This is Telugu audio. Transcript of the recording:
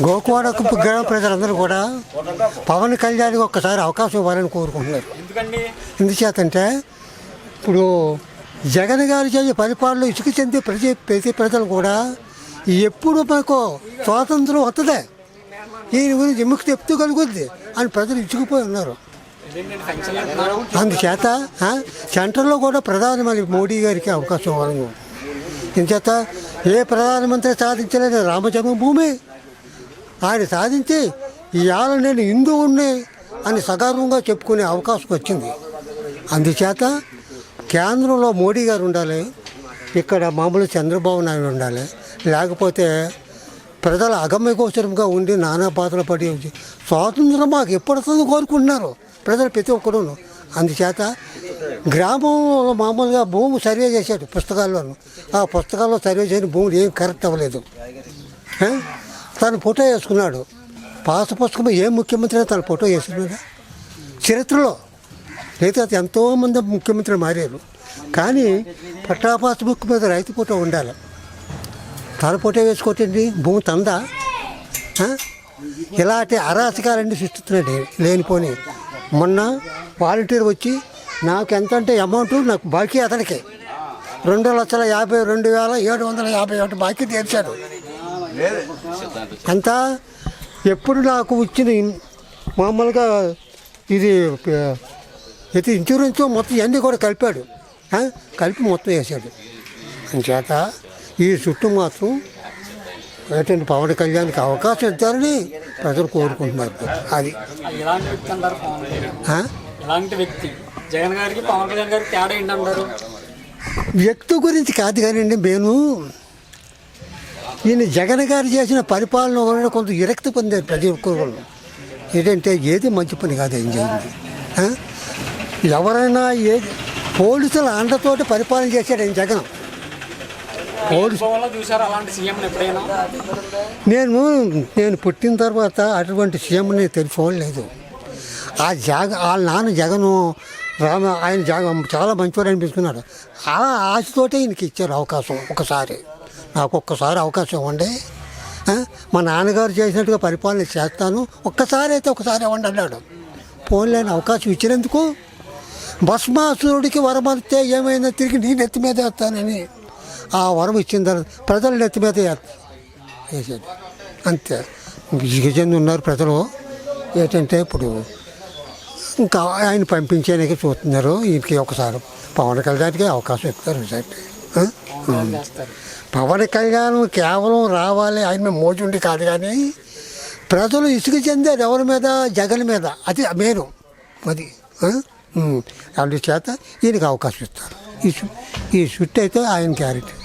గోకువాడకు గ్రామ ప్రజలందరూ కూడా పవన్ కళ్యాణ్కి ఒక్కసారి అవకాశం ఇవ్వాలని కోరుకుంటున్నారు. ఎందుచేతంటే ఇప్పుడు జగన్ గారు చేసే పరిపాలనలో ఇసుక చెందే ప్రతి ప్రతి ప్రజలు కూడా ఎప్పుడు మాకు స్వాతంత్రం వస్తుంది ఈయన గురించి విముక్తి చెప్తూ కలుగుద్ది అని ప్రజలు ఇచ్చుకుపోయి ఉన్నారు. అందుచేత ఆ, సెంట్రల్లో కూడా ప్రధానమంత్రి మోడీ గారికి అవకాశం ఇవ్వాలను ఇంచేత ఏ ప్రధానమంత్రి సాధించలేని రామజన్మభూమి ఆయన సాధించి ఇవాళ నేను హిందువుణ్ణి అని సగర్వంగా చెప్పుకునే అవకాశం వచ్చింది. అందుచేత కేంద్రంలో మోడీ గారు ఉండాలి ఇక్కడ మామూలు చంద్రబాబు నాయుడు ఉండాలి లేకపోతే ప్రజల అగమ్య గోచరంగా ఉండి నానా బాధలు పడి స్వాతంత్రం మాకు ఎప్పుడుతుందో కోరుకుంటున్నారు ప్రజలు ప్రతి ఒక్కరూ అందుచేత గ్రామంలో మామూలుగా భూమి సర్వే చేశాడు పుస్తకాల్లోనూ. ఆ పుస్తకాల్లో సర్వే చేయని భూములు ఏం కరెక్ట్ అవ్వలేదు. తను ఫోటో వేసుకున్నాడు. పాత పుస్తకం ఏ ముఖ్యమంత్రి అయినా తన ఫోటో వేసుకున్నాడు? చరిత్రలో లేదా ఎంతోమంది ముఖ్యమంత్రులు మారారు. కానీ పట్టాపాత బుక్ మీద రైతు ఫోటో ఉండాలి. తన ఫోటో వేసుకోవటండి భూమి తందా? ఇలాంటి అరాచకాలన్నీ సృష్టిస్తున్నాడు లేనిపోని. మొన్న వాలంటీర్ వచ్చి నాకు ఎంత అంటే అమౌంట్ నాకు బాకీ అతనికి. రెండు లక్షల యాభై రెండు వేల ఏడు వందల యాభై ఒకటి బాకీ తీర్చాడు. అంతా ఎప్పుడు నాకు వచ్చిన మామూలుగా ఇది ప- ఇది ఇన్సూరెన్స్ మొత్తం ఇవన్నీ కూడా కలిపాడు? కలిపి మొత్తం వేసాడు. అంచేత ఈ చుట్టూ మాత్రం ఏంటంటే పవన్ కళ్యాణ్కి అవకాశం ఇద్దారని ప్రజలు కోరుకుంటున్నారు. అది. ఎలాంటి వ్యక్తి జగన్ గారికి పవన్ కళ్యాణ్ గారికి తేడా వ్యక్తి గురించి కాదు కానివ్వండి నేను ఈయన జగన్ గారు చేసిన పరిపాలన వలన కొంత విరక్తి పొందారు ప్రతి ఒక్కరు ఏంటంటే ఏది మంచి పని కాదు ఏం చేయండి? ఎవరైనా ఏ పోలీసుల అండతోటి పరిపాలన చేశాడు ఆయన జగన్. నేను నేను పుట్టిన తర్వాత అటువంటి సీఎంని తెలుసుకోలేదు ఆ జగ వాళ్ళ నాన్న జగను రామ ఆయన జగ చాలా మంచివాడు అనిపించుకున్నాడు. ఆ ఆశతోటే ఈయనకి ఇచ్చారు అవకాశం ఒకసారి. నాకు ఒక్కసారి అవకాశం ఇవ్వండి. మా నాన్నగారు చేసినట్టుగా పరిపాలన చేస్తాను. ఒక్కసారి అయితే ఒకసారి ఇవ్వండి అన్నాడు. పోన్లేని అవకాశం ఇచ్చినందుకు భస్మాసురుడికి వరం అంతే ఏమైనా తిరిగి నీ నెత్తి మీద వేస్తానని ఆ వరం ఇచ్చిన తర్వాత ప్రజల నెత్తి మీద వేసాడు అంతే. గిరిజనులు ఉన్నారు ప్రజలు. ఏంటంటే ఇప్పుడు ఇంకా ఆయన పంపించేందుకు చూస్తున్నారు. ఈయనకి ఒకసారి పవన్ కళ్యాణ్కి అవకాశం ఇస్తారు సార్ పవన్ కళ్యాణ్ కేవలం రావాలి ఆయన మోజుండి కాదు కానీ ప్రజలు ఇసుక చెందారు ఎవరి మీద? జగన్ మీద. అది మేను అది. అందుచేత ఈయనకి అవకాశం ఇస్తారు. ఈ ఈ చుట్టూ అయితే ఆయన క్యారెక్టర్